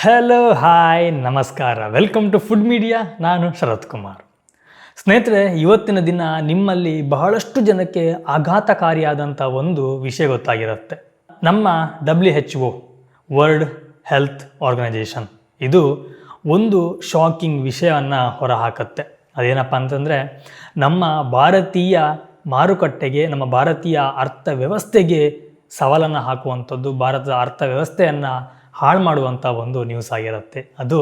Hello hi ನಮಸ್ಕಾರ. Welcome to food media ನಾನು ಶರತ್ ಕುಮಾರ್. ಸ್ನೇಹಿತರೆ, ಇವತ್ತಿನ ದಿನ ನಿಮ್ಮಲ್ಲಿ ಬಹಳಷ್ಟು ಜನಕ್ಕೆ ಆಘಾತಕಾರಿಯಾದಂಥ ಒಂದು ವಿಷಯ ಗೊತ್ತಾಗಿರುತ್ತೆ. ನಮ್ಮ W H O world health organisation ಇದು ಒಂದು ಶಾಕಿಂಗ್ ವಿಷಯವನ್ನು ಹೊರಹಾಕತ್ತೆ. ಅದೇನಪ್ಪ ಅಂತಂದರೆ, ನಮ್ಮ ಭಾರತೀಯ ಮಾರುಕಟ್ಟೆಗೆ, ನಮ್ಮ ಭಾರತೀಯ ಅರ್ಥವ್ಯವಸ್ಥೆಗೆ ಸವಾಲನ್ನು ಹಾಕುವಂಥದ್ದು, ಭಾರತದ ಅರ್ಥವ್ಯವಸ್ಥೆಯನ್ನು ಹಾಳು ಮಾಡುವಂಥ ಒಂದು ನ್ಯೂಸ್ ಆಗಿರುತ್ತೆ. ಅದು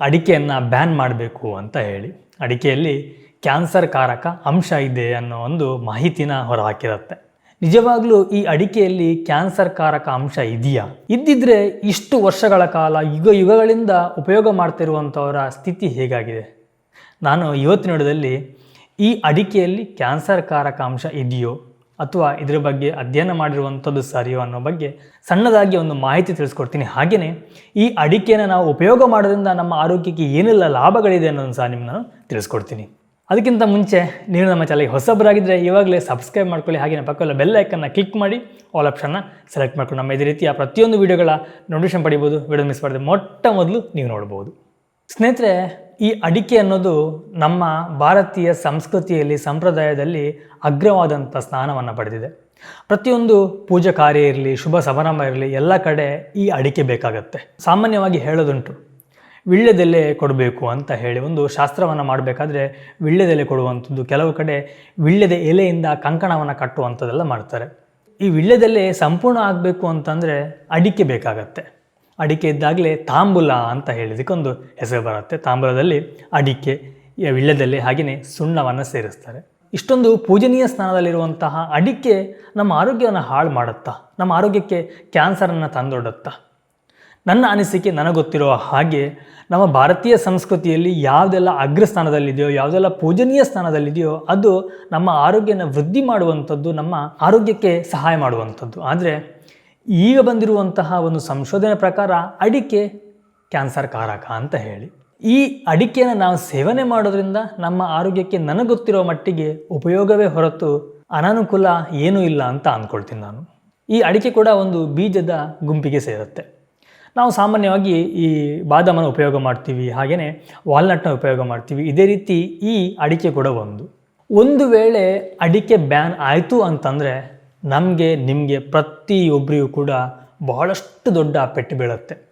ಅಡಿಕೆಯನ್ನು ಬ್ಯಾನ್ ಮಾಡಬೇಕು ಅಂತ ಹೇಳಿ. ಅಡಿಕೆಯಲ್ಲಿ ಕ್ಯಾನ್ಸರ್ ಕಾರಕ ಅಂಶ ಇದೆ ಅನ್ನೋ ಒಂದು ಮಾಹಿತಿನ ಹೊರಹಾಕಿರುತ್ತೆ ನಿಜವಾಗ್ಲೂ ಈ ಅಡಿಕೆಯಲ್ಲಿ ಕ್ಯಾನ್ಸರ್ ಕಾರಕ ಅಂಶ ಇದೆಯಾ? ಇದ್ದಿದ್ರೆ ಇಷ್ಟು ವರ್ಷಗಳ ಕಾಲ, ಯುಗ ಯುಗಗಳಿಂದ ಉಪಯೋಗ ಮಾಡ್ತಿರುವಂಥವರ ಸ್ಥಿತಿ ಹೇಗಾಗಿದೆ? ನಾನು ಇವತ್ತಿನ ಈ ಅಡಿಕೆಯಲ್ಲಿ ಕ್ಯಾನ್ಸರ್ ಕಾರಕ ಅಂಶ ಇದೆಯೋ ಅಥವಾ ಇದರ ಬಗ್ಗೆ ಅಧ್ಯಯನ ಮಾಡಿರುವಂಥದ್ದು ಸರಿಯೋ ಅನ್ನೋ ಬಗ್ಗೆ ಸಣ್ಣದಾಗಿ ಒಂದು ಮಾಹಿತಿ ತಿಳಿಸ್ಕೊಡ್ತೀನಿ. ಹಾಗೆಯೇ ಈ ಅಡಿಕೆನ ನಾವು ಉಪಯೋಗ ಮಾಡೋದ್ರಿಂದ ನಮ್ಮ ಆರೋಗ್ಯಕ್ಕೆ ಏನೆಲ್ಲ ಲಾಭಗಳಿದೆ ಅನ್ನೋದನ್ನು ಸಹ ನಿಮ್ಗೆ ನಾನು ತಿಳಿಸ್ಕೊಡ್ತೀನಿ. ಅದಕ್ಕಿಂತ ಮುಂಚೆ ನೀವು ನಮ್ಮ ಚಾನಲ್ಗೆ ಹೊಸಬರಾಗಿದ್ದರೆ ಇವಾಗಲೇ ಸಬ್ಸ್ಕ್ರೈಬ್ ಮಾಡ್ಕೊಳ್ಳಿ ಹಾಗೆಯೇ ಪಕ್ಕದಲ್ಲಿ ಬೆಲ್ ಐಕನ್ನ ಕ್ಲಿಕ್ ಮಾಡಿ, ಆಲ್ ಆಪ್ಷನ್ನ ಸೆಲೆಕ್ಟ್ ಮಾಡ್ಕೊಂಡು ನಮ್ಮ ಇದೇ ರೀತಿಯ ಪ್ರತಿಯೊಂದು ವಿಡಿಯೋಗಳ ನೋಟಿಫಿಕೇಶನ್ ಪಡಿಬೋದು. ವಿಡಿಯೋ ಮಿಸ್ ಮಾಡಿದ್ರೆ ಮೊಟ್ಟ ಮೊದಲು ನೀವು ನೋಡ್ಬೋದು. ಸ್ನೇಹಿತರೆ ಈ ಅಡಿಕೆ ಅನ್ನೋದು ನಮ್ಮ ಭಾರತೀಯ ಸಂಸ್ಕೃತಿಯಲ್ಲಿ, ಸಂಪ್ರದಾಯದಲ್ಲಿ ಅಗ್ರವಾದಂಥ ಸ್ಥಾನವನ್ನು ಪಡೆದಿದೆ. ಪ್ರತಿಯೊಂದು ಪೂಜಾ ಕಾರ್ಯ ಇರಲಿ, ಶುಭ ಸಮಾರಂಭ ಇರಲಿ, ಎಲ್ಲ ಕಡೆ ಈ ಅಡಿಕೆ ಬೇಕಾಗತ್ತೆ. ಸಾಮಾನ್ಯವಾಗಿ ಹೇಳೋದುಂಟು, ವಿಳ್ಯದೆಲೆ ಕೊಡಬೇಕು ಅಂತ ಹೇಳಿ ಒಂದು ಶಾಸ್ತ್ರವನ್ನು ಮಾಡಬೇಕಾದ್ರೆ ವಿಳ್ಯದೆಲೆ ಕೊಡುವಂಥದ್ದು. ಕೆಲವು ಕಡೆ ವಿಳ್ಯದ ಎಲೆಯಿಂದ ಕಂಕಣವನ್ನು ಕಟ್ಟುವಂಥದ್ದೆಲ್ಲ ಮಾಡ್ತಾರೆ. ಈ ವಿಳ್ಯದೆಲೆ ಸಂಪೂರ್ಣ ಆಗಬೇಕು ಅಂತಂದರೆ ಅಡಿಕೆ ಬೇಕಾಗತ್ತೆ. ಅಡಿಕೆ ಇದ್ದಾಗಲೇ ತಾಂಬೂಲ ಅಂತ ಹೇಳಿದಕ್ಕೊಂದು ಹೆಸರು ಬರುತ್ತೆ. ತಾಂಬೂಲದಲ್ಲಿ ಅಡಿಕೆ ವಿಳ್ಳದಲ್ಲಿ ಹಾಗೆಯೇ ಸುಣ್ಣವನ್ನು ಸೇರಿಸ್ತಾರೆ. ಇಷ್ಟೊಂದು ಪೂಜನೀಯ ಸ್ಥಾನದಲ್ಲಿರುವಂತಹ ಅಡಿಕೆ ನಮ್ಮ ಆರೋಗ್ಯವನ್ನು ಹಾಳು ಮಾಡುತ್ತಾ, ನಮ್ಮ ಆರೋಗ್ಯಕ್ಕೆ ಕ್ಯಾನ್ಸರನ್ನು ತಂದೊಡ್ಡುತ್ತಾ? ನನ್ನ ಅನಿಸಿಕೆ ನನಗೊತ್ತಿರುವ ಹಾಗೆ ನಮ್ಮ ಭಾರತೀಯ ಸಂಸ್ಕೃತಿಯಲ್ಲಿ ಯಾವುದೆಲ್ಲ ಅಗ್ರಸ್ಥಾನದಲ್ಲಿದೆಯೋ ಯಾವುದೆಲ್ಲ ಪೂಜನೀಯ ಸ್ಥಾನದಲ್ಲಿದೆಯೋ ಅದು ನಮ್ಮ ಆರೋಗ್ಯನ ವೃದ್ಧಿ ಮಾಡುವಂಥದ್ದು, ನಮ್ಮ ಆರೋಗ್ಯಕ್ಕೆ ಸಹಾಯ ಮಾಡುವಂಥದ್ದು. ಆದರೆ ಈಗ ಬಂದಿರುವಂತಹ ಒಂದು ಸಂಶೋಧನೆ ಪ್ರಕಾರ ಅಡಿಕೆ ಕ್ಯಾನ್ಸರ್ ಕಾರಕ ಅಂತ ಹೇಳಿ. ಈ ಅಡಿಕೆನ ನಾವು ಸೇವನೆ ಮಾಡೋದ್ರಿಂದ ನಮ್ಮ ಆರೋಗ್ಯಕ್ಕೆ ನನಗೊತ್ತಿರೋ ಮಟ್ಟಿಗೆ ಉಪಯೋಗವೇ ಹೊರತು ಅನಾನುಕೂಲ ಏನೂ ಇಲ್ಲ ಅಂತ ಅಂದ್ಕೊಳ್ತೀನಿ ನಾನು. ಈ ಅಡಿಕೆ ಕೂಡ ಒಂದು ಬೀಜದ ಗುಂಪಿಗೆ ಸೇರುತ್ತೆ. ನಾವು ಸಾಮಾನ್ಯವಾಗಿ ಈ ಬಾದಾಮನ ಉಪಯೋಗ ಮಾಡ್ತೀವಿ ಹಾಗೆಯೇ ವಾಲ್ನಟ್ನ ಉಪಯೋಗ ಮಾಡ್ತೀವಿ. ಇದೇ ರೀತಿ ಈ ಅಡಿಕೆ ಕೂಡ ಒಂದು. ಒಂದು ವೇಳೆ ಅಡಿಕೆ ಬ್ಯಾನ್ ಆಯಿತು ಅಂತಂದರೆ ನಮಗೆ, ನಿಮಗೆ ಪ್ರತಿಯೊಬ್ಬರಿಗೂ ಕೂಡ ಬಹಳಷ್ಟು ದೊಡ್ಡ ಪೆಟ್ಟು ಬೀಳುತ್ತೆ.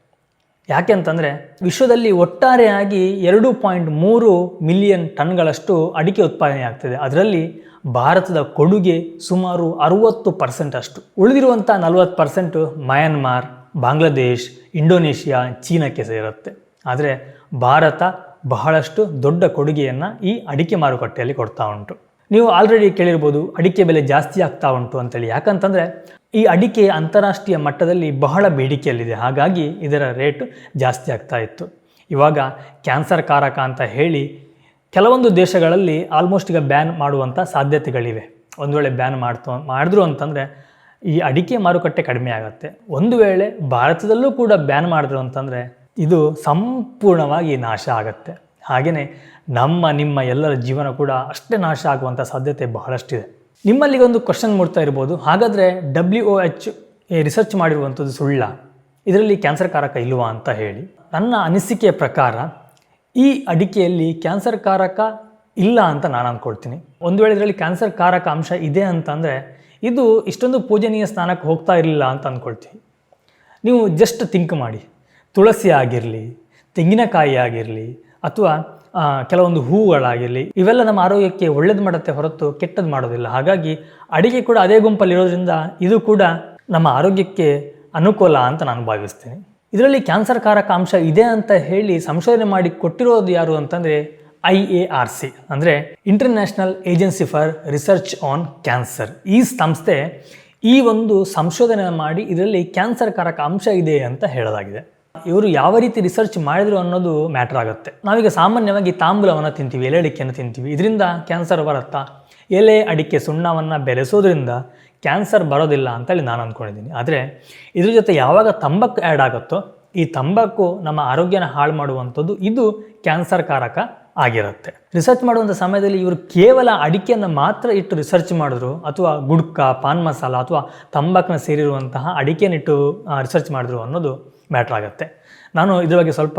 ಯಾಕೆ ಅಂತಂದರೆ ವಿಶ್ವದಲ್ಲಿ ಒಟ್ಟಾರೆಯಾಗಿ ಎರಡು ಪಾಯಿಂಟ್ ಮೂರು ಮಿಲಿಯನ್ ಟನ್ಗಳಷ್ಟು ಅಡಿಕೆ ಉತ್ಪಾದನೆ ಆಗ್ತದೆ. ಅದರಲ್ಲಿ ಭಾರತದ ಕೊಡುಗೆ ಸುಮಾರು ಅರುವತ್ತು ಪರ್ಸೆಂಟ್ ಅಷ್ಟು. ಉಳಿದಿರುವಂಥ ನಲವತ್ತು ಪರ್ಸೆಂಟು ಮಯನ್ಮಾರ್, ಬಾಂಗ್ಲಾದೇಶ್, ಇಂಡೋನೇಷಿಯಾ, ಚೀನಾಕ್ಕೆ ಸೇರುತ್ತೆ. ಆದರೆ ಭಾರತ ಬಹಳಷ್ಟು ದೊಡ್ಡ ಕೊಡುಗೆಯನ್ನು ಈ ಅಡಿಕೆ ಮಾರುಕಟ್ಟೆಯಲ್ಲಿ ಕೊಡ್ತಾ ಉಂಟು. ನೀವು ಆಲ್ರೆಡಿ ಕೇಳಿರ್ಬೋದು, ಅಡಿಕೆ ಬೆಲೆ ಜಾಸ್ತಿ ಆಗ್ತಾ ಉಂಟು ಅಂತೇಳಿ. ಯಾಕಂತಂದರೆ, ಈ ಅಡಿಕೆ ಅಂತಾರಾಷ್ಟ್ರೀಯ ಮಟ್ಟದಲ್ಲಿ ಬಹಳ ಬೇಡಿಕೆಯಲ್ಲಿದೆ. ಹಾಗಾಗಿ ಇದರ ರೇಟ್ ಜಾಸ್ತಿ ಆಗ್ತಾ ಇತ್ತು. ಇವಾಗ ಕ್ಯಾನ್ಸರ್ ಕಾರಕ ಅಂತ ಹೇಳಿ ಕೆಲವೊಂದು ದೇಶಗಳಲ್ಲಿ ಆಲ್ಮೋಸ್ಟ್ ಈಗ ಬ್ಯಾನ್ ಮಾಡುವಂಥ ಸಾಧ್ಯತೆಗಳಿವೆ. ಒಂದು ವೇಳೆ ಬ್ಯಾನ್ ಮಾಡ್ತು, ಮಾಡಿದ್ರು ಅಂತಂದರೆ, ಈ ಅಡಿಕೆ ಮಾರುಕಟ್ಟೆ ಕಡಿಮೆ ಆಗುತ್ತೆ. ಒಂದು ವೇಳೆ ಭಾರತದಲ್ಲೂ ಕೂಡ ಬ್ಯಾನ್ ಮಾಡಿದ್ರು ಅಂತಂದರೆ, ಇದು ಸಂಪೂರ್ಣವಾಗಿ ನಾಶ ಆಗುತ್ತೆ. ಹಾಗೆಯೇ ನಮ್ಮ, ನಿಮ್ಮ ಎಲ್ಲರ ಜೀವನ ಕೂಡ ಅಷ್ಟೇ ನಾಶ ಆಗುವಂಥ ಸಾಧ್ಯತೆ ಬಹಳಷ್ಟಿದೆ. ನಿಮ್ಮಲ್ಲಿಗೆ ಒಂದು ಕ್ವಶನ್ ಮೂಡ್ತಾ ಇರ್ಬೋದು. ಹಾಗಾದರೆ ಡಬ್ಲ್ಯೂ ಒ ಎಚ್ ರಿಸರ್ಚ್ ಮಾಡಿರುವಂಥದ್ದು ಸುಳ್ಳ. ಇದರಲ್ಲಿ ಕ್ಯಾನ್ಸರ್ ಕಾರಕ ಇಲ್ವಾ ಅಂತ ಹೇಳಿ. ನನ್ನ ಅನಿಸಿಕೆಯ ಪ್ರಕಾರ ಈ ಅಡಿಕೆಯಲ್ಲಿ ಕ್ಯಾನ್ಸರ್ ಕಾರಕ ಇಲ್ಲ ಅಂತ ನಾನು ಅಂದ್ಕೊಳ್ತೀನಿ ಒಂದು ವೇಳೆ ಇದರಲ್ಲಿ ಕ್ಯಾನ್ಸರ್ ಕಾರಕ ಅಂಶ ಇದೆ ಅಂತಂದರೆ ಇದು ಇಷ್ಟೊಂದು ಪೂಜನೀಯ ಸ್ಥಾನಕ್ಕೆ ಹೋಗ್ತಾ ಇರಲಿಲ್ಲ ಅಂತ ಅಂದ್ಕೊಳ್ತೀವಿ ನೀವು ಜಸ್ಟ್ ಥಿಂಕ್ ಮಾಡಿ. ತುಳಸಿ ಆಗಿರಲಿ, ತೆಂಗಿನಕಾಯಿ ಆಗಿರಲಿ ಅಥವಾ ಕೆಲವೊಂದು ಹೂವುಗಳಾಗಿರಲಿ ಇವೆಲ್ಲ ನಮ್ಮ ಆರೋಗ್ಯಕ್ಕೆ ಒಳ್ಳೇದು ಮಾಡುತ್ತೆ ಹೊರತು ಕೆಟ್ಟದ್ದು ಮಾಡೋದಿಲ್ಲ. ಹಾಗಾಗಿ ಅಡಿಗೆ ಕೂಡ ಅದೇ ಗುಂಪಲ್ಲಿ ಇರೋದ್ರಿಂದ ಇದು ಕೂಡ ನಮ್ಮ ಆರೋಗ್ಯಕ್ಕೆ ಅನುಕೂಲ ಅಂತ ನಾನು ಭಾವಿಸ್ತೀನಿ. ಇದರಲ್ಲಿ ಕ್ಯಾನ್ಸರ್ ಕಾರಕ ಅಂಶ ಇದೆ ಅಂತ ಹೇಳಿ ಸಂಶೋಧನೆ ಮಾಡಿ ಕೊಟ್ಟಿರೋದು ಯಾರು ಅಂತಂದರೆ ಐ ಎ ಆರ್ ಸಿ, ಅಂದರೆ international agency for research on cancer ಈ ಸಂಸ್ಥೆ ಈ ಒಂದು ಸಂಶೋಧನೆ ಮಾಡಿ ಇದರಲ್ಲಿ ಕ್ಯಾನ್ಸರ್ ಕಾರಕ ಅಂಶ ಇದೆ ಅಂತ ಹೇಳಲಾಗಿದೆ. ಇವರು ಯಾವ ರೀತಿ ರಿಸರ್ಚ್ ಮಾಡಿದ್ರು ಅನ್ನೋದು ಮ್ಯಾಟರ್ ಆಗುತ್ತೆ. ನಾವೀಗ ಸಾಮಾನ್ಯವಾಗಿ ತಾಂಬೂಲವನ್ನು ತಿಂತೀವಿ ಎಲೆ ಅಡಿಕೆಯನ್ನು ತಿಂತೀವಿ. ಇದರಿಂದ ಕ್ಯಾನ್ಸರ್ ಬರುತ್ತಾ? ಎಲೆ ಅಡಿಕೆ ಸುಣ್ಣವನ್ನು ಬೆಳೆಸೋದ್ರಿಂದ ಕ್ಯಾನ್ಸರ್ ಬರೋದಿಲ್ಲ ಅಂತೇಳಿ ನಾನು ಅಂದ್ಕೊಂಡಿದ್ದೀನಿ ಆದರೆ ಇದ್ರ ಜೊತೆ ಯಾವಾಗ ತಂಬಾಕು ಆ್ಯಡ್ ಆಗುತ್ತೋ, ಈ ತಂಬಾಕು ನಮ್ಮ ಆರೋಗ್ಯನ ಹಾಳು ಮಾಡುವಂಥದ್ದು ಇದು ಕ್ಯಾನ್ಸರ್ ಕಾರಕ ಆಗಿರುತ್ತೆ. ರಿಸರ್ಚ್ ಮಾಡುವಂಥ ಸಮಯದಲ್ಲಿ ಇವರು ಕೇವಲ ಅಡಿಕೆಯನ್ನು ಮಾತ್ರ ಇಟ್ಟು ರಿಸರ್ಚ್ ಮಾಡಿದ್ರು, ಅಥವಾ ಗುಡ್ಕ, ಪಾನ್ ಮಸಾಲ, ಅಥವಾ ತಂಬಾಕನ್ನ ಸೇರಿರುವಂತಹ ಅಡಿಕೆನಿಟ್ಟು ರಿಸರ್ಚ್ ಮಾಡಿದ್ರು ಅನ್ನೋದು ಮ್ಯಾಟ್ರ್ ಆಗುತ್ತೆ. ನಾನು ಇದ್ರ ಬಗ್ಗೆ ಸ್ವಲ್ಪ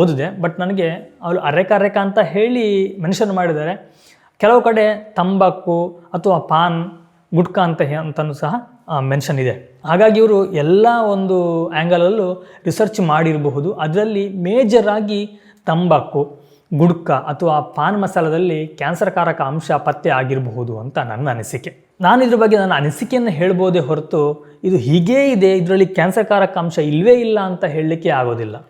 ಓದಿದೆ, ಬಟ್ ನನಗೆ ಅವರು ಅರೆಕ ಅರೆಕ ಅಂತ ಹೇಳಿ ಮೆನ್ಷನ್ ಮಾಡಿದ್ದಾರೆ. ಕೆಲವು ಕಡೆ ತಂಬಾಕು ಅಥವಾ ಪಾನ್, ಗುಟ್ಕಾ ಅಂತ ಅಂತಲೂ ಸಹ ಮೆನ್ಷನ್ ಇದೆ. ಹಾಗಾಗಿ ಇವರು ಎಲ್ಲ ಒಂದು ಆ್ಯಂಗಲಲ್ಲೂ ರಿಸರ್ಚ್ ಮಾಡಿರಬಹುದು. ಅದರಲ್ಲಿ ಮೇಜರ್ ಆಗಿ ತಂಬಾಕು ಗುಡ್ಕ ಅಥವಾ ಪಾನ್ ಮಸಾಲದಲ್ಲಿ ಕ್ಯಾನ್ಸರ್ಕಾರಕ ಅಂಶ ಪತ್ತೆ ಆಗಿರಬಹುದು ಅಂತ ನನ್ನ ಅನಿಸಿಕೆ. ನಾನು ಇದ್ರ ಬಗ್ಗೆ ನನ್ನ ಅನಿಸಿಕೆಯನ್ನು ಹೇಳ್ಬೋದೇ ಹೊರತು ಇದು ಹೀಗೇ ಇದೆ, ಇದರಲ್ಲಿ ಕ್ಯಾನ್ಸರ್ಕಾರಕ ಅಂಶ ಇಲ್ಲವೇ ಇಲ್ಲ ಅಂತ ಹೇಳಲಿಕ್ಕೆ ಆಗೋದಿಲ್ಲ.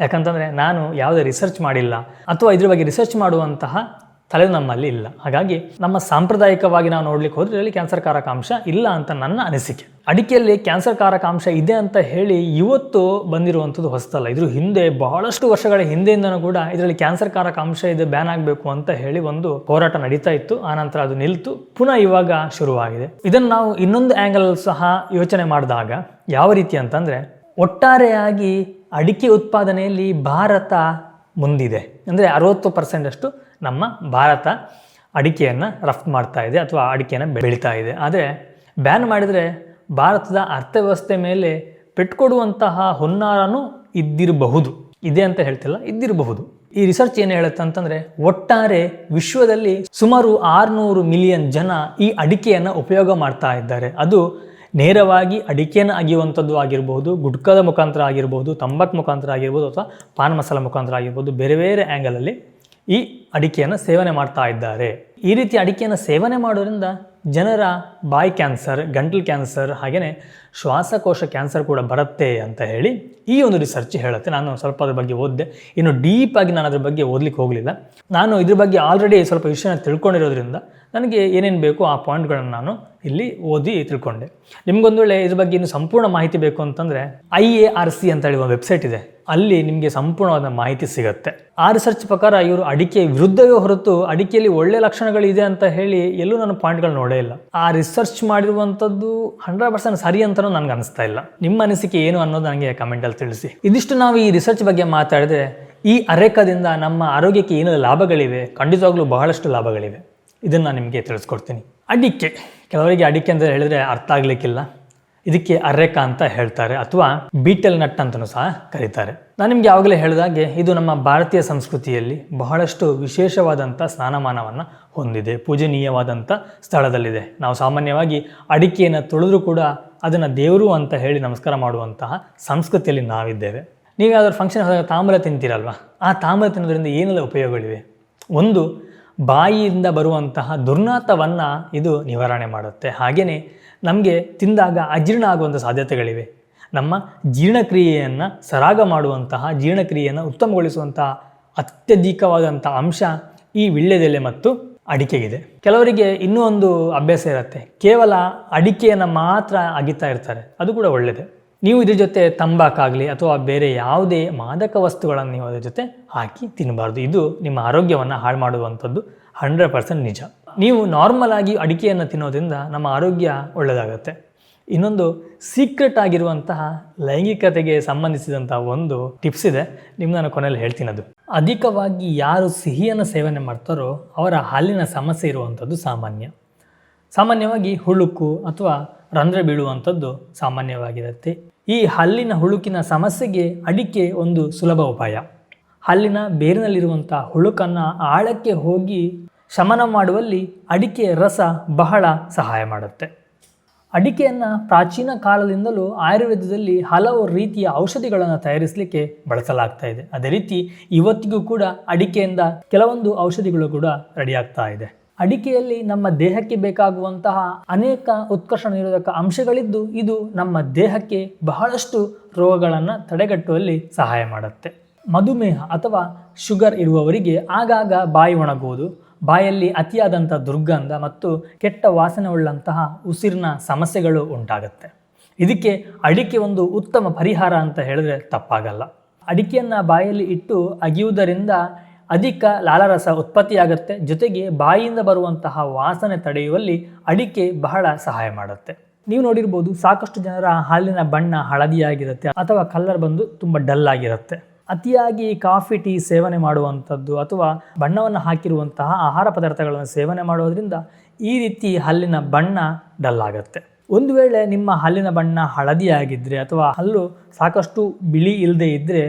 ಯಾಕಂತಂದರೆ ನಾನು ಯಾವುದೇ ರಿಸರ್ಚ್ ಮಾಡಿಲ್ಲ. ಅಥವಾ ಇದ್ರ ಬಗ್ಗೆ ರಿಸರ್ಚ್ ಮಾಡುವಂತಹ ತಲೆ ನಮ್ಮಲ್ಲಿ ಇಲ್ಲ. ಹಾಗಾಗಿ ನಮ್ಮ ಸಾಂಪ್ರದಾಯಿಕವಾಗಿ ನಾವು ನೋಡ್ಲಿಕ್ಕೆ ಹೋದ್ರೆ ಇದರಲ್ಲಿ ಕ್ಯಾನ್ಸರ್ ಕಾರಕ ಅಂಶ ಇಲ್ಲ ಅಂತ ನನ್ನ ಅನಿಸಿಕೆ. ಅಡಿಕೆಯಲ್ಲಿ ಕ್ಯಾನ್ಸರ್ ಕಾರಕ ಅಂಶ ಇದೆ ಅಂತ ಹೇಳಿ ಇವತ್ತು ಬಂದಿರುವಂಥದ್ದು ಹೊಸತಲ್ಲ. ಇದ್ರ ಹಿಂದೆ ಬಹಳಷ್ಟು ವರ್ಷಗಳ ಹಿಂದೆಯಿಂದನೂ ಕೂಡ ಇದರಲ್ಲಿ ಕ್ಯಾನ್ಸರ್ ಕಾರಕ ಅಂಶ ಇದೆ ಬ್ಯಾನ್ ಆಗಬೇಕು ಅಂತ ಹೇಳಿ ಒಂದು ಹೋರಾಟ ನಡೀತಾ ಇತ್ತು. ಆನಂತರ ಅದು ನಿಲ್ತು. ಪುನಃ ಇವಾಗ ಶುರುವಾಗಿದೆ. ಇದನ್ನು ನಾವು ಇನ್ನೊಂದು ಆ್ಯಂಗಲ್ ಸಹ ಯೋಚನೆ ಮಾಡಿದಾಗ ಯಾವ ರೀತಿ ಅಂತಂದರೆ ಒಟ್ಟಾರೆಯಾಗಿ ಅಡಿಕೆ ಉತ್ಪಾದನೆಯಲ್ಲಿ ಭಾರತ ಮುಂದಿದೆ. ಅಂದರೆ ಅರವತ್ತು ಪರ್ಸೆಂಟಷ್ಟು ನಮ್ಮ ಭಾರತ ಅಡಿಕೆಯನ್ನು ರಫ್ತು ಮಾಡ್ತಾ ಇದೆ ಅಥವಾ ಅಡಿಕೆಯನ್ನು ಬೆಳೀತಾ ಇದೆ. ಆದರೆ ಬ್ಯಾನ್ ಮಾಡಿದರೆ ಭಾರತದ ಅರ್ಥವ್ಯವಸ್ಥೆ ಮೇಲೆ ಪೆಟ್ಕೊಡುವಂತಹ ಹುನ್ನಾರನೂ ಇದ್ದಿರಬಹುದು. ಇದೆ ಅಂತ ಹೇಳ್ತಿಲ್ಲ, ಇದ್ದಿರಬಹುದು. ಈ ರಿಸರ್ಚ್ ಏನು ಹೇಳುತ್ತೆ ಅಂತಂದರೆ ಒಟ್ಟಾರೆ ವಿಶ್ವದಲ್ಲಿ ಸುಮಾರು ಆರುನೂರು ಮಿಲಿಯನ್ ಜನ ಈ ಅಡಿಕೆಯನ್ನು ಉಪಯೋಗ ಮಾಡ್ತಾ ಇದ್ದಾರೆ. ಅದು ನೇರವಾಗಿ ಅಡಿಕೆಯನ್ನು ಅಗಿಯುವಂಥದ್ದು ಆಗಿರ್ಬೋದು ಗುಡ್ಕದ ಮುಖಾಂತರ ಆಗಿರ್ಬೋದು, ತಂಬಾಕ್ ಮುಖಾಂತರ ಆಗಿರ್ಬೋದು ಅಥವಾ ಪಾನ್ ಮಸಾಲ ಮುಖಾಂತರ ಆಗಿರ್ಬೋದು, ಬೇರೆ ಬೇರೆ ಆ್ಯಂಗಲಲ್ಲಿ ಈ ಅಡಿಕೆಯನ್ನು ಸೇವನೆ ಮಾಡ್ತಾ ಇದ್ದಾರೆ. ಈ ರೀತಿ ಅಡಿಕೆಯನ್ನು ಸೇವನೆ ಮಾಡೋದ್ರಿಂದ ಜನರ ಬಾಯಿ ಕ್ಯಾನ್ಸರ್, ಗಂಟಲು ಕ್ಯಾನ್ಸರ್ ಹಾಗೆಯೇ ಶ್ವಾಸಕೋಶ ಕ್ಯಾನ್ಸರ್ ಕೂಡ ಬರುತ್ತೆ ಅಂತ ಹೇಳಿ ಈ ಒಂದು ರಿಸರ್ಚ್ ಹೇಳುತ್ತೆ. ನಾನು ಸ್ವಲ್ಪ ಅದ್ರ ಬಗ್ಗೆ ಓದಿದೆ. ಇನ್ನು ಡೀಪಾಗಿ ನಾನು ಅದ್ರ ಬಗ್ಗೆ ಓದಲಿಕ್ಕೆ ಹೋಗಲಿಲ್ಲ. ನಾನು ಇದ್ರ ಬಗ್ಗೆ ಆಲ್ರೆಡಿ ಸ್ವಲ್ಪ ವಿಷಯನ ತಿಳ್ಕೊಂಡಿರೋದ್ರಿಂದ ನನಗೆ ಏನೇನು ಬೇಕು ಆ ಪಾಯಿಂಟ್ಗಳನ್ನು ನಾನು ಇಲ್ಲಿ ಓದಿ ತಿಳ್ಕೊಂಡೆ. ನಿಮ್ಗೊಂದು ವೇಳೆ ಇದ್ರ ಬಗ್ಗೆ ಇನ್ನು ಸಂಪೂರ್ಣ ಮಾಹಿತಿ ಬೇಕು ಅಂತಂದರೆ ಐ ಎ ಆರ್ ಸಿ ಅಂತ ಹೇಳಿ ಒಂದು ವೆಬ್ಸೈಟ್ ಇದೆ. ಅಲ್ಲಿ ನಿಮಗೆ ಸಂಪೂರ್ಣವಾದ ಮಾಹಿತಿ ಸಿಗುತ್ತೆ. ಆ ರಿಸರ್ಚ್ ಪ್ರಕಾರ ಇವರು ಅಡಿಕೆ ವಿರುದ್ಧವೇ ಹೊರತು ಅಡಿಕೆಯಲ್ಲಿ ಒಳ್ಳೆ ಲಕ್ಷಣಗಳಿದೆ ಅಂತ ಹೇಳಿ ಎಲ್ಲೂ ನಾನು ಪಾಯಿಂಟ್ಗಳು ನೋಡೇ ಇಲ್ಲ. ಆ ರಿಸರ್ಚ್ ಮಾಡಿರುವಂಥದ್ದು ಹಂಡ್ರೆಡ್ ಪರ್ಸೆಂಟ್ ಸರಿ ಅಂತಲೂ ನನಗೆ ಅನಿಸ್ತಾ ಇಲ್ಲ. ನಿಮ್ಮ ಅನಿಸಿಕೆ ಏನು ಅನ್ನೋದು ನನಗೆ ಕಮೆಂಟಲ್ಲಿ ತಿಳಿಸಿ. ಇದಿಷ್ಟು ನಾವು ಈ ರಿಸರ್ಚ್ ಬಗ್ಗೆ ಮಾತಾಡಿದ್ರೆ ಈ ಅರೆಕದಿಂದ ನಮ್ಮ ಆರೋಗ್ಯಕ್ಕೆ ಏನು ಲಾಭಗಳಿವೆ, ಖಂಡಿತವಾಗ್ಲೂ ಬಹಳಷ್ಟು ಲಾಭಗಳಿವೆ. ಇದನ್ನು ನಾನು ನಿಮಗೆ ತಿಳಿಸ್ಕೊಡ್ತೀನಿ. ಅಡಿಕೆ. ಕೆಲವರಿಗೆ ಅಡಿಕೆ ಅಂತ ಹೇಳಿದ್ರೆ ಅರ್ಥ ಆಗಲಿಕ್ಕಿಲ್ಲ. ಇದಕ್ಕೆ ಅರೆಕ ಅಂತ ಹೇಳ್ತಾರೆ ಅಥವಾ ಬೀಟಲ್ ನಟ್ ಅಂತಲೂ ಸಹ ಕರೀತಾರೆ. ನಾನು ನಿಮ್ಗೆ ಯಾವಾಗಲೇ ಹೇಳಿದಾಗೆ ಇದು ನಮ್ಮ ಭಾರತೀಯ ಸಂಸ್ಕೃತಿಯಲ್ಲಿ ಬಹಳಷ್ಟು ವಿಶೇಷವಾದಂಥ ಸ್ನಾನಮಾನವನ್ನು ಹೊಂದಿದೆ. ಪೂಜನೀಯವಾದಂಥ ಸ್ಥಳದಲ್ಲಿದೆ. ನಾವು ಸಾಮಾನ್ಯವಾಗಿ ಅಡಿಕೆಯನ್ನು ತೊಳೆದ್ರೂ ಕೂಡ ಅದನ್ನು ದೇವರು ಅಂತ ಹೇಳಿ ನಮಸ್ಕಾರ ಮಾಡುವಂತಹ ಸಂಸ್ಕೃತಿಯಲ್ಲಿ ನಾವಿದ್ದೇವೆ. ನೀವು ಯಾವ್ದಾದ್ರು ಫಂಕ್ಷನ್ ಹೋದಾಗ ತಾಮ್ರ ತಿಂತೀರಲ್ವಾ? ಆ ತಾಮ್ರ ತಿನ್ನೋದ್ರಿಂದ ಏನೆಲ್ಲ ಉಪಯೋಗಗಳಿವೆ? ಒಂದು ಬಾಯಿಯಿಂದ ಬರುವಂತಹ ದುರ್ನಾತವನ್ನು ಇದು ನಿವಾರಣೆ ಮಾಡುತ್ತೆ. ಹಾಗೆಯೇ ನಮಗೆ ತಿಂದಾಗ ಅಜೀರ್ಣ ಆಗುವಂಥ ಸಾಧ್ಯತೆಗಳಿವೆ. ನಮ್ಮ ಜೀರ್ಣಕ್ರಿಯೆಯನ್ನು ಸರಾಗ ಮಾಡುವಂತಹ, ಜೀರ್ಣಕ್ರಿಯೆಯನ್ನು ಉತ್ತಮಗೊಳಿಸುವಂತಹ ಅತ್ಯಧಿಕವಾದಂಥ ಅಂಶ ಈ ವಿಳ್ಯದೆಲೆ ಮತ್ತು ಅಡಿಕೆಗಿದೆ. ಕೆಲವರಿಗೆ ಇನ್ನೂ ಒಂದು ಅಭ್ಯಾಸ ಇರುತ್ತೆ. ಕೇವಲ ಅಡಿಕೆಯನ್ನು ಮಾತ್ರ ಅಗಿತಾ ಇರ್ತಾರೆ. ಅದು ಕೂಡ ಒಳ್ಳೆಯದೇ ನೀವು ಇದ್ರ ಜೊತೆ ತಂಬಾಕಾಗಲಿ ಅಥವಾ ಬೇರೆ ಯಾವುದೇ ಮಾದಕ ವಸ್ತುಗಳನ್ನು ನೀವು ಅದ್ರ ಜೊತೆ ಹಾಕಿ ತಿನ್ನಬಾರ್ದು. ಇದು ನಿಮ್ಮ ಆರೋಗ್ಯವನ್ನು ಹಾಳು ಮಾಡುವಂಥದ್ದು ಹಂಡ್ರೆಡ್ ಪರ್ಸೆಂಟ್ ನಿಜ. ನೀವು ನಾರ್ಮಲ್ ಆಗಿ ಅಡಿಕೆಯನ್ನು ತಿನ್ನೋದ್ರಿಂದ ನಮ್ಮ ಆರೋಗ್ಯ ಒಳ್ಳೆಯದಾಗುತ್ತೆ. ಇನ್ನೊಂದು ಸೀಕ್ರೆಟ್ ಆಗಿರುವಂತಹ ಲೈಂಗಿಕತೆಗೆ ಸಂಬಂಧಿಸಿದಂತಹ ಒಂದು ಟಿಪ್ಸ್ ಇದೆ. ನಿಮ್ಗೆ ನಾನು ಕೊನೆಯಲ್ಲಿ ಹೇಳ್ತೀನಿ ಅದು. ಅಧಿಕವಾಗಿ ಯಾರು ಸಿಹಿಯನ್ನು ಸೇವನೆ ಮಾಡ್ತಾರೋ ಅವರ ಹಾಲಿನ ಸಮಸ್ಯೆ ಇರುವಂಥದ್ದು ಸಾಮಾನ್ಯ. ಸಾಮಾನ್ಯವಾಗಿ ಹುಳುಕು ಅಥವಾ ರಂಧ್ರ ಬೀಳುವಂಥದ್ದು ಸಾಮಾನ್ಯವಾಗಿರುತ್ತೆ. ಈ ಹಲ್ಲಿನ ಹುಳುಕಿನ ಸಮಸ್ಯೆಗೆ ಅಡಿಕೆ ಒಂದು ಸುಲಭ ಉಪಾಯ. ಹಲ್ಲಿನ ಬೇರಿನಲ್ಲಿರುವಂಥ ಹುಳುಕನ್ನು ಆಳಕ್ಕೆ ಹೋಗಿ ಶಮನ ಮಾಡುವಲ್ಲಿ ಅಡಿಕೆ ರಸ ಬಹಳ ಸಹಾಯ ಮಾಡುತ್ತೆ. ಅಡಿಕೆಯನ್ನು ಪ್ರಾಚೀನ ಕಾಲದಿಂದಲೂ ಆಯುರ್ವೇದದಲ್ಲಿ ಹಲವು ರೀತಿಯ ಔಷಧಿಗಳನ್ನು ತಯಾರಿಸಲಿಕ್ಕೆ ಬಳಸಲಾಗ್ತಾ ಇದೆ. ಅದೇ ರೀತಿ ಇವತ್ತಿಗೂ ಕೂಡ ಅಡಿಕೆಯಿಂದ ಕೆಲವೊಂದು ಔಷಧಿಗಳು ಕೂಡ ರೆಡಿಯಾಗ್ತಾ ಇದೆ. ಅಡಿಕೆಯಲ್ಲಿ ನಮ್ಮ ದೇಹಕ್ಕೆ ಬೇಕಾಗುವಂತಹ ಅನೇಕ ಉತ್ಕರ್ಷ ನಿರೋಧಕ ಅಂಶಗಳಿದ್ದು ಇದು ನಮ್ಮ ದೇಹಕ್ಕೆ ಬಹಳಷ್ಟು ರೋಗಗಳನ್ನು ತಡೆಗಟ್ಟುವಲ್ಲಿ ಸಹಾಯ ಮಾಡುತ್ತೆ. ಮಧುಮೇಹ ಅಥವಾ ಶುಗರ್ ಇರುವವರಿಗೆ ಆಗಾಗ ಬಾಯಿ ಒಣಗುವುದು, ಬಾಯಲ್ಲಿ ಅತಿಯಾದಂಥ ದುರ್ಗಂಧ ಮತ್ತು ಕೆಟ್ಟ ವಾಸನೆ ಉಳ್ಳಂತಹ ಉಸಿರಿನ ಸಮಸ್ಯೆಗಳು ಉಂಟಾಗುತ್ತೆ. ಇದಕ್ಕೆ ಅಡಿಕೆ ಒಂದು ಉತ್ತಮ ಪರಿಹಾರ ಅಂತ ಹೇಳಿದ್ರೆ ತಪ್ಪಾಗಲ್ಲ. ಅಡಿಕೆಯನ್ನು ಬಾಯಲ್ಲಿ ಇಟ್ಟು ಅಗಿಯುವುದರಿಂದ ಅಧಿಕ ಲಾಲರಸ ಉತ್ಪತ್ತಿಯಾಗುತ್ತೆ. ಜೊತೆಗೆ ಬಾಯಿಯಿಂದ ಬರುವಂತಹ ವಾಸನೆ ತಡೆಯುವಲ್ಲಿ ಅಡಿಕೆ ಬಹಳ ಸಹಾಯ ಮಾಡುತ್ತೆ. ನೀವು ನೋಡಿರ್ಬೋದು ಸಾಕಷ್ಟು ಜನರ ಹಾಲಿನ ಬಣ್ಣ ಹಳದಿಯಾಗಿರುತ್ತೆ ಅಥವಾ ಕಲರ್ ಬಂದು ತುಂಬ ಡಲ್ ಆಗಿರುತ್ತೆ. ಅತಿಯಾಗಿ ಕಾಫಿ, ಟೀ ಸೇವನೆ ಮಾಡುವಂಥದ್ದು ಅಥವಾ ಬಣ್ಣವನ್ನು ಹಾಕಿರುವಂತಹ ಆಹಾರ ಪದಾರ್ಥಗಳನ್ನು ಸೇವನೆ ಮಾಡೋದ್ರಿಂದ ಈ ರೀತಿ ಹಲ್ಲಿನ ಬಣ್ಣ ಡಲ್ ಆಗುತ್ತೆ. ಒಂದು ವೇಳೆ ನಿಮ್ಮ ಹಲ್ಲಿನ ಬಣ್ಣ ಹಳದಿಯಾಗಿದ್ದರೆ ಅಥವಾ ಹಲ್ಲು ಸಾಕಷ್ಟು ಬಿಳಿ ಇಲ್ಲದೆ ಇದ್ದರೆ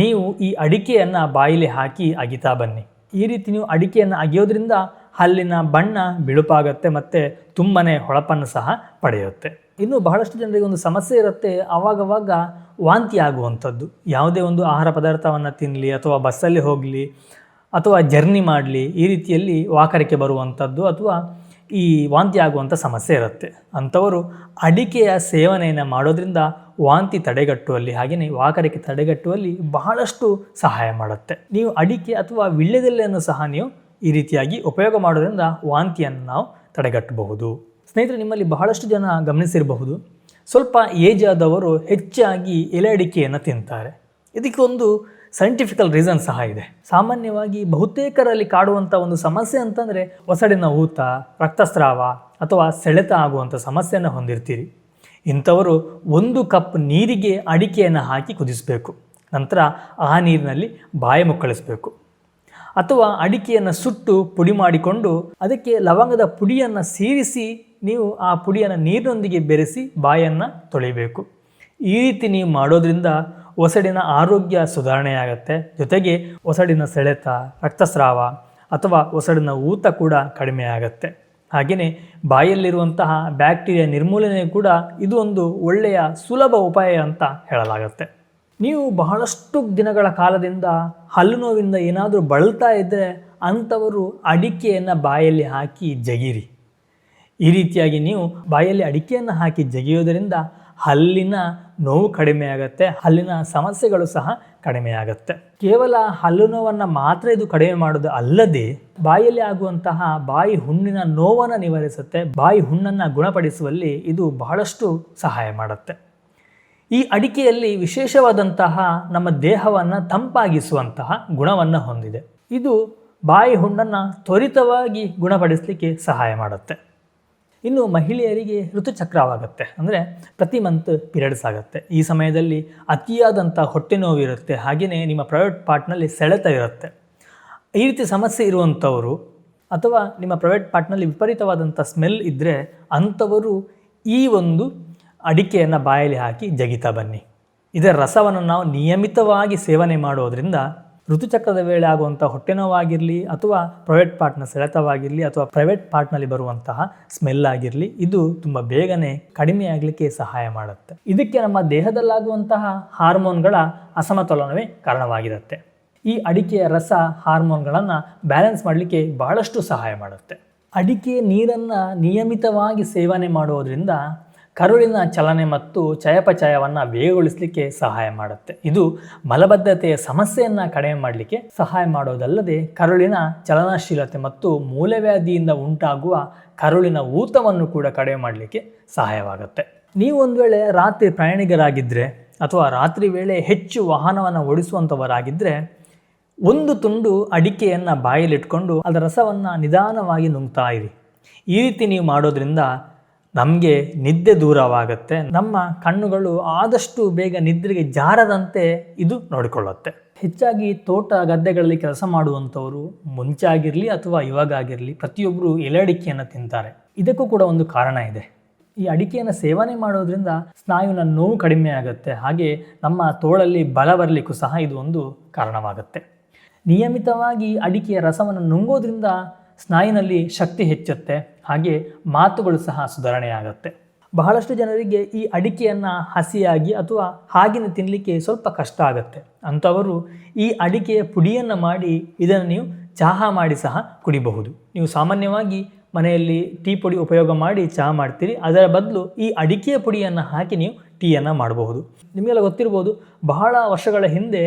ನೀವು ಈ ಅಡಿಕೆಯನ್ನು ಬಾಯಿಲಿ ಹಾಕಿ ಅಗಿತಾ ಬನ್ನಿ. ಈ ರೀತಿ ನೀವು ಅಡಿಕೆಯನ್ನು ಅಗಿಯೋದ್ರಿಂದ ಹಲ್ಲಿನ ಬಣ್ಣ ಬಿಳುಪಾಗತ್ತೆ ಮತ್ತು ತುಂಬಾ ಹೊಳಪನ್ನು ಸಹ ಪಡೆಯುತ್ತೆ. ಇನ್ನು ಬಹಳಷ್ಟು ಜನರಿಗೆ ಒಂದು ಸಮಸ್ಯೆ ಇರುತ್ತೆ ಆವಾಗವಾಗ ವಾಂತಿ ಆಗುವಂಥದ್ದು. ಯಾವುದೇ ಒಂದು ಆಹಾರ ಪದಾರ್ಥವನ್ನು ತಿನ್ನಲಿ ಅಥವಾ ಬಸ್ಸಲ್ಲಿ ಹೋಗಲಿ ಅಥವಾ ಜರ್ನಿ ಮಾಡಲಿ, ಈ ರೀತಿಯಲ್ಲಿ ವಾಕರಿಕೆ ಬರುವಂಥದ್ದು ಅಥವಾ ಈ ವಾಂತಿ ಆಗುವಂಥ ಸಮಸ್ಯೆ ಇರುತ್ತೆ. ಅಂಥವರು ಅಡಿಕೆಯ ಸೇವನೆಯನ್ನು ಮಾಡೋದ್ರಿಂದ ವಾಂತಿ ತಡೆಗಟ್ಟುವಲ್ಲಿ ಹಾಗೆಯೇ ವಾಕರಿಕೆ ತಡೆಗಟ್ಟುವಲ್ಲಿ ಬಹಳಷ್ಟು ಸಹಾಯ ಮಾಡುತ್ತೆ. ನೀವು ಅಡಿಕೆ ಅಥವಾ ವಿಳ್ಯದೆಲೆಯನ್ನು ಸಹ ನೀವು ಈ ರೀತಿಯಾಗಿ ಉಪಯೋಗ ಮಾಡೋದ್ರಿಂದ ವಾಂತಿಯನ್ನು ನಾವು ತಡೆಗಟ್ಟಬಹುದು. ಸ್ನೇಹಿತರೆ, ನಿಮ್ಮಲ್ಲಿ ಬಹಳಷ್ಟು ಜನ ಗಮನಿಸಿರಬಹುದು. ಸ್ವಲ್ಪ ಏಜ್ ಆದವರು ಹೆಚ್ಚಾಗಿ ಎಲೆ ಅಡಿಕೆಯನ್ನು ತಿಂತಾರೆ. ಇದಕ್ಕೆ ಒಂದು ಸೈಂಟಿಫಿಕಲ್ ರೀಸನ್ ಸಹ ಇದೆ. ಸಾಮಾನ್ಯವಾಗಿ ಬಹುತೇಕರಲ್ಲಿ ಕಾಡುವಂಥ ಒಂದು ಸಮಸ್ಯೆ ಅಂತಂದರೆ ಒಸಡಿನ ಊತ, ರಕ್ತಸ್ರಾವ ಅಥವಾ ಸೆಳೆತ ಆಗುವಂಥ ಸಮಸ್ಯೆಯನ್ನು ಹೊಂದಿರ್ತೀರಿ. ಇಂಥವರು ಒಂದು ಕಪ್ ನೀರಿಗೆ ಅಡಿಕೆಯನ್ನು ಹಾಕಿ ಕುದಿಸಬೇಕು. ನಂತರ ಆ ನೀರಿನಲ್ಲಿ ಬಾಯಿ ಮುಕ್ಕಳಿಸಬೇಕು. ಅಥವಾ ಅಡಿಕೆಯನ್ನು ಸುಟ್ಟು ಪುಡಿ ಮಾಡಿಕೊಂಡು ಅದಕ್ಕೆ ಲವಂಗದ ಪುಡಿಯನ್ನು ಸೇರಿಸಿ ನೀವು ಆ ಪುಡಿಯನ್ನು ನೀರಿನೊಂದಿಗೆ ಬೆರೆಸಿ ಬಾಯನ್ನು ತೊಳಿಬೇಕು ಈ ರೀತಿ ನೀವು ಮಾಡೋದ್ರಿಂದ ಒಸಡಿನ ಆರೋಗ್ಯ ಸುಧಾರಣೆಯಾಗತ್ತೆ. ಜೊತೆಗೆ ಒಸಡಿನ ಸೆಳೆತ, ರಕ್ತಸ್ರಾವ ಅಥವಾ ಒಸಡಿನ ಊತ ಕೂಡ ಕಡಿಮೆ ಆಗುತ್ತೆ ಹಾಗೆಯೇ ಬಾಯಲ್ಲಿರುವಂತಹ ಬ್ಯಾಕ್ಟೀರಿಯಾ ನಿರ್ಮೂಲನೆ ಕೂಡ ಇದು ಒಂದು ಒಳ್ಳೆಯ ಸುಲಭ ಉಪಾಯ ಅಂತ ಹೇಳಲಾಗುತ್ತೆ. ನೀವು ಬಹಳಷ್ಟು ದಿನಗಳ ಕಾಲದಿಂದ ಹಲ್ಲು ನೋವಿಂದ ಏನಾದರೂ ಬಳಲ್ತಾ ಇದ್ದರೆ ಅಂಥವರು ಅಡಿಕೆಯನ್ನು ಬಾಯಲ್ಲಿ ಹಾಕಿ ಜಗಿರಿ. ಈ ರೀತಿಯಾಗಿ ನೀವು ಬಾಯಲ್ಲಿ ಅಡಿಕೆಯನ್ನು ಹಾಕಿ ಜಗಿಯೋದರಿಂದ ಹಲ್ಲಿನ ನೋವು ಕಡಿಮೆ ಆಗುತ್ತೆ, ಹಲ್ಲಿನ ಸಮಸ್ಯೆಗಳು ಸಹ ಕಡಿಮೆ ಆಗುತ್ತೆ. ಕೇವಲ ಹಲ್ಲು ನೋವನ್ನು ಮಾತ್ರ ಇದು ಕಡಿಮೆ ಮಾಡೋದು ಅಲ್ಲದೆ, ಬಾಯಲ್ಲಿ ಆಗುವಂತಹ ಬಾಯಿ ಹುಣ್ಣಿನ ನೋವನ್ನು ನಿವಾರಿಸುತ್ತೆ, ಬಾಯಿ ಹುಣ್ಣನ್ನು ಗುಣಪಡಿಸುವಲ್ಲಿ ಇದು ಬಹಳಷ್ಟು ಸಹಾಯ ಮಾಡುತ್ತೆ. ಈ ಅಡಿಕೆಯಲ್ಲಿ ವಿಶೇಷವಾದಂತಹ ನಮ್ಮ ದೇಹವನ್ನು ತಂಪಾಗಿಸುವಂತಹ ಗುಣವನ್ನು ಹೊಂದಿದೆ. ಇದು ಬಾಯಿ ಹುಣ್ಣನ್ನು ತ್ವರಿತವಾಗಿ ಗುಣಪಡಿಸಲಿಕ್ಕೆ ಸಹಾಯ ಮಾಡುತ್ತೆ. ಇನ್ನು ಮಹಿಳೆಯರಿಗೆ ಋತುಚಕ್ರವಾಗುತ್ತೆ. ಅಂದರೆ ಪ್ರತಿ ಮಂತ್ ಪೀರಿಯಡ್ಸ್ ಆಗುತ್ತೆ ಈ ಸಮಯದಲ್ಲಿ ಅತಿಯಾದಂಥ ಹೊಟ್ಟೆ ನೋವಿರುತ್ತೆ ಹಾಗೆಯೇ ನಿಮ್ಮ ಪ್ರೈವೇಟ್ ಪಾರ್ಟ್ನಲ್ಲಿ ಸೆಳೆತ ಇರುತ್ತೆ. ಈ ರೀತಿ ಸಮಸ್ಯೆ ಇರುವಂಥವರು ಅಥವಾ ನಿಮ್ಮ ಪ್ರೈವೇಟ್ ಪಾರ್ಟ್ನಲ್ಲಿ ವಿಪರೀತವಾದಂಥ ಸ್ಮೆಲ್ ಇದ್ದರೆ ಅಂಥವರು ಈ ಒಂದು ಅಡಿಕೆಯನ್ನು ಬಾಯಲ್ಲಿ ಹಾಕಿ ಜಗಿತಾ ಬನ್ನಿ. ಇದರ ರಸವನ್ನು ನಾವು ನಿಯಮಿತವಾಗಿ ಸೇವನೆ ಮಾಡೋದ್ರಿಂದ ಋತುಚಕ್ರದ ವೇಳೆ ಆಗುವಂಥ ಹೊಟ್ಟೆ ನೋವಾಗಿರಲಿ ಅಥವಾ ಪ್ರೈವೇಟ್ ಪಾರ್ಟ್ನ ಸೆಳೆತವಾಗಿರಲಿ ಅಥವಾ ಪ್ರೈವೇಟ್ ಪಾರ್ಟ್ನಲ್ಲಿ ಬರುವಂತಹ ಸ್ಮೆಲ್ ಆಗಿರಲಿ, ಇದು ತುಂಬ ಬೇಗನೆ ಕಡಿಮೆ ಆಗಲಿಕ್ಕೆ ಸಹಾಯ ಮಾಡುತ್ತೆ. ಇದಕ್ಕೆ ನಮ್ಮ ದೇಹದಲ್ಲಾಗುವಂತಹ ಹಾರ್ಮೋನ್ಗಳ ಅಸಮತೋಲನವೇ ಕಾರಣವಾಗಿರುತ್ತೆ. ಈ ಅಡಿಕೆಯ ರಸ ಹಾರ್ಮೋನ್ಗಳನ್ನು ಬ್ಯಾಲೆನ್ಸ್ ಮಾಡಲಿಕ್ಕೆ ಬಹಳಷ್ಟು ಸಹಾಯ ಮಾಡುತ್ತೆ. ಅಡಿಕೆ ನೀರನ್ನು ನಿಯಮಿತವಾಗಿ ಸೇವನೆ ಮಾಡೋದ್ರಿಂದ ಕರುಳಿನ ಚಲನೆ ಮತ್ತು ಚಯಾಪಚಯವನ್ನು ವೇಗಗೊಳಿಸಲಿಕ್ಕೆ ಸಹಾಯ ಮಾಡುತ್ತೆ. ಇದು ಮಲಬದ್ಧತೆಯ ಸಮಸ್ಯೆಯನ್ನು ಕಡಿಮೆ ಮಾಡಲಿಕ್ಕೆ ಸಹಾಯ ಮಾಡೋದಲ್ಲದೆ ಕರುಳಿನ ಚಲನಶೀಲತೆ ಮತ್ತು ಮೂಲವ್ಯಾಧಿಯಿಂದ ಉಂಟಾಗುವ ಕರುಳಿನ ಊತವನ್ನು ಕೂಡ ಕಡಿಮೆ ಮಾಡಲಿಕ್ಕೆ ಸಹಾಯವಾಗುತ್ತೆ. ನೀವು ಒಂದು ವೇಳೆ ರಾತ್ರಿ ಪ್ರಯಾಣಿಗರಾಗಿದ್ದರೆ ಅಥವಾ ರಾತ್ರಿ ವೇಳೆ ಹೆಚ್ಚು ವಾಹನವನ್ನು ಓಡಿಸುವಂಥವರಾಗಿದ್ದರೆ ಒಂದು ತುಂಡು ಅಡಿಕೆಯನ್ನು ಬಾಯಲ್ಲಿಟ್ಕೊಂಡು ಅದರ ರಸವನ್ನು ನಿಧಾನವಾಗಿ ನುಂಗ್ತಾ ಇರಿ. ಈ ರೀತಿ ನೀವು ಮಾಡೋದ್ರಿಂದ ನಮಗೆ ನಿದ್ದೆ ದೂರವಾಗುತ್ತೆ. ನಮ್ಮ ಕಣ್ಣುಗಳು ಆದಷ್ಟು ಬೇಗ ನಿದ್ರೆಗೆ ಜಾರದಂತೆ ಇದು ನೋಡಿಕೊಳ್ಳುತ್ತೆ. ಹೆಚ್ಚಾಗಿ ತೋಟ ಗದ್ದೆಗಳಲ್ಲಿ ಕೆಲಸ ಮಾಡುವಂಥವರು ಮುಂಚೆ ಆಗಿರಲಿ ಅಥವಾ ಇವಾಗ ಆಗಿರಲಿ ಪ್ರತಿಯೊಬ್ಬರು ಎಲೆ ಅಡಿಕೆಯನ್ನು ತಿಂತಾರೆ. ಇದಕ್ಕೂ ಕೂಡ ಒಂದು ಕಾರಣ ಇದೆ. ಈ ಅಡಿಕೆಯನ್ನು ಸೇವನೆ ಮಾಡೋದ್ರಿಂದ ಸ್ನಾಯುವಿನ ನೋವು ಕಡಿಮೆ ಆಗುತ್ತೆ. ಹಾಗೆ ನಮ್ಮ ತೋಳಲ್ಲಿ ಬಲ ಬರಲಿಕ್ಕೂ ಸಹ ಇದು ಒಂದು ಕಾರಣವಾಗುತ್ತೆ. ನಿಯಮಿತವಾಗಿ ಅಡಿಕೆಯ ರಸವನ್ನು ನುಂಗೋದ್ರಿಂದ ಸ್ನಾಯುನಲ್ಲಿ ಶಕ್ತಿ ಹೆಚ್ಚುತ್ತೆ, ಹಾಗೆ ಮಾತುಗಳು ಸಹ ಸುಧಾರಣೆಯಾಗುತ್ತೆ ಬಹಳಷ್ಟು ಜನರಿಗೆ ಈ ಅಡಿಕೆಯನ್ನು ಹಸಿಯಾಗಿ ಅಥವಾ ಹಾಗಿನ ತಿನ್ನಲಿಕ್ಕೆ ಸ್ವಲ್ಪ ಕಷ್ಟ ಆಗುತ್ತೆ. ಅಂಥವರು ಈ ಅಡಿಕೆಯ ಪುಡಿಯನ್ನು ಮಾಡಿ ಇದನ್ನು ನೀವು ಚಹಾ ಮಾಡಿ ಸಹ ಕುಡಿಬಹುದು. ನೀವು ಸಾಮಾನ್ಯವಾಗಿ ಮನೆಯಲ್ಲಿ ಟೀ ಪುಡಿ ಉಪಯೋಗ ಮಾಡಿ ಚಹಾ ಮಾಡ್ತೀರಿ. ಅದರ ಬದಲು ಈ ಅಡಿಕೆಯ ಪುಡಿಯನ್ನು ಹಾಕಿ ನೀವು ಟೀಯನ್ನು ಮಾಡಬಹುದು. ನಿಮಗೆಲ್ಲ ಗೊತ್ತಿರ್ಬೋದು, ಬಹಳ ವರ್ಷಗಳ ಹಿಂದೆ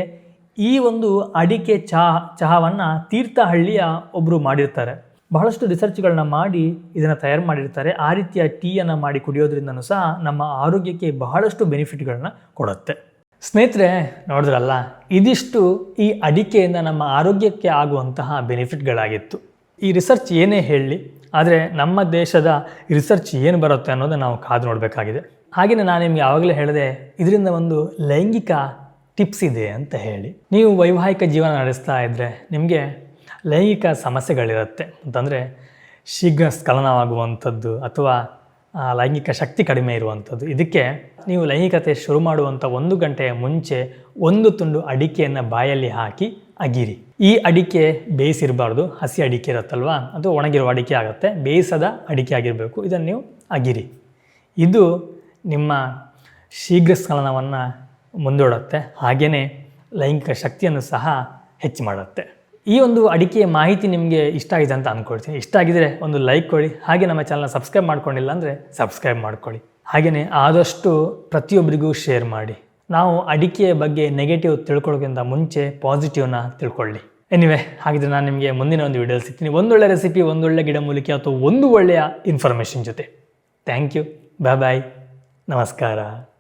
ಈ ಒಂದು ಅಡಿಕೆ ಚಹಾ, ಚಹಾವನ್ನು ತೀರ್ಥಹಳ್ಳಿಯ ಒಬ್ಬರು ಮಾಡಿರ್ತಾರೆ. ಬಹಳಷ್ಟು ರಿಸರ್ಚ್ಗಳನ್ನ ಮಾಡಿ ಇದನ್ನು ತಯಾರು ಮಾಡಿರ್ತಾರೆ. ಆ ರೀತಿಯ ಟೀಯನ್ನು ಮಾಡಿ ಕುಡಿಯೋದ್ರಿಂದನೂ ಸಹ ನಮ್ಮ ಆರೋಗ್ಯಕ್ಕೆ ಬಹಳಷ್ಟು ಬೆನಿಫಿಟ್ಗಳನ್ನ ಕೊಡುತ್ತೆ. ಸ್ನೇಹಿತರೆ, ನೋಡಿದ್ರಲ್ಲ, ಇದಿಷ್ಟು ಈ ಅಡಿಕೆಯಿಂದ ನಮ್ಮ ಆರೋಗ್ಯಕ್ಕೆ ಆಗುವಂತಹ ಬೆನಿಫಿಟ್ಗಳಾಗಿತ್ತು. ಈ ರಿಸರ್ಚ್ ಏನೇ ಹೇಳಲಿ, ಆದರೆ ನಮ್ಮ ದೇಶದ ರಿಸರ್ಚ್ ಏನು ಬರುತ್ತೆ ಅನ್ನೋದನ್ನು ನಾವು ಕಾದು ನೋಡಬೇಕಾಗಿದೆ. ಹಾಗೆಯೇ ನಾನು ನಿಮಗೆ ಆವಾಗಲೇ ಹೇಳಿದೆ, ಇದರಿಂದ ಒಂದು ಲೈಂಗಿಕ ಟಿಪ್ಸ್ ಇದೆ ಅಂತ ಹೇಳಿ. ನೀವು ವೈವಾಹಿಕ ಜೀವನ ನಡೆಸ್ತಾ ಇದ್ದರೆ ನಿಮಗೆ ಲೈಂಗಿಕ ಸಮಸ್ಯೆಗಳಿರುತ್ತೆ. ಅಂತಂದರೆ ಶೀಘ್ರ ಸ್ಖಲನವಾಗುವಂಥದ್ದು ಅಥವಾ ಲೈಂಗಿಕ ಶಕ್ತಿ ಕಡಿಮೆ ಇರುವಂಥದ್ದು. ಇದಕ್ಕೆ ನೀವು ಲೈಂಗಿಕತೆ ಶುರು ಮಾಡುವಂಥ ಒಂದು ಗಂಟೆಯ ಮುಂಚೆ ಒಂದು ತುಂಡು ಅಡಿಕೆಯನ್ನು ಬಾಯಲ್ಲಿ ಹಾಕಿ ಅಗಿರಿ. ಈ ಅಡಿಕೆ ಬೇಯಿಸಿರಬಾರ್ದು. ಹಸಿ ಅಡಿಕೆ ಇರುತ್ತಲ್ವಾ? ಅದು ಒಣಗಿರುವ ಅಡಿಕೆ ಆಗುತ್ತೆ. ಬೇಯಿಸದ ಅಡಿಕೆ ಆಗಿರಬೇಕು. ಇದನ್ನು ನೀವು ಅಗಿರಿ. ಇದು ನಿಮ್ಮ ಶೀಘ್ರ ಸ್ಖಲನವನ್ನು ಮುಂದೂಡುತ್ತೆ. ಹಾಗೆಯೇ ಲೈಂಗಿಕ ಶಕ್ತಿಯನ್ನು ಸಹ ಹೆಚ್ಚು ಮಾಡುತ್ತೆ. ಈ ಒಂದು ಅಡಿಕೆಯ ಮಾಹಿತಿ ನಿಮಗೆ ಇಷ್ಟ ಆಗಿದೆ ಅಂತ ಅಂದ್ಕೊಳ್ತೀನಿ ಇಷ್ಟ ಆಗಿದ್ರೆ ಒಂದು ಲೈಕ್ ಕೊಡಿ. ಹಾಗೆ ನಮ್ಮ ಚಾನಲ್ನ ಸಬ್ಸ್ಕ್ರೈಬ್ ಮಾಡ್ಕೊಂಡಿಲ್ಲ ಅಂದರೆ ಸಬ್ಸ್ಕ್ರೈಬ್ ಮಾಡ್ಕೊಳ್ಳಿ. ಹಾಗೆಯೇ ಆದಷ್ಟು ಪ್ರತಿಯೊಬ್ಬರಿಗೂ ಶೇರ್ ಮಾಡಿ. ನಾವು ಅಡಿಕೆಯ ಬಗ್ಗೆ ನೆಗೆಟಿವ್ ತಿಳ್ಕೊಳ್ಳೋಕ್ಕಿಂತ ಮುಂಚೆ ಪಾಸಿಟಿವ್ನ ತಿಳ್ಕೊಳ್ಳಿ. ಎನಿವೆ ಹಾಗಿದ್ರೆ ನಾನು ನಿಮಗೆ ಮುಂದಿನ ಒಂದು ವಿಡಿಯೋ ಸಿಗ್ತೀನಿ. ಒಂದೊಳ್ಳೆ ರೆಸಿಪಿ ಒಂದೊಳ್ಳೆ ಗಿಡಮೂಲಿಕೆ ಅಥವಾ ಒಂದು ಒಳ್ಳೆಯ ಇನ್ಫಾರ್ಮೇಷನ್ ಜೊತೆ. ಥ್ಯಾಂಕ್ ಯು ಬಾಯ್ ಬಾಯ್ ನಮಸ್ಕಾರ.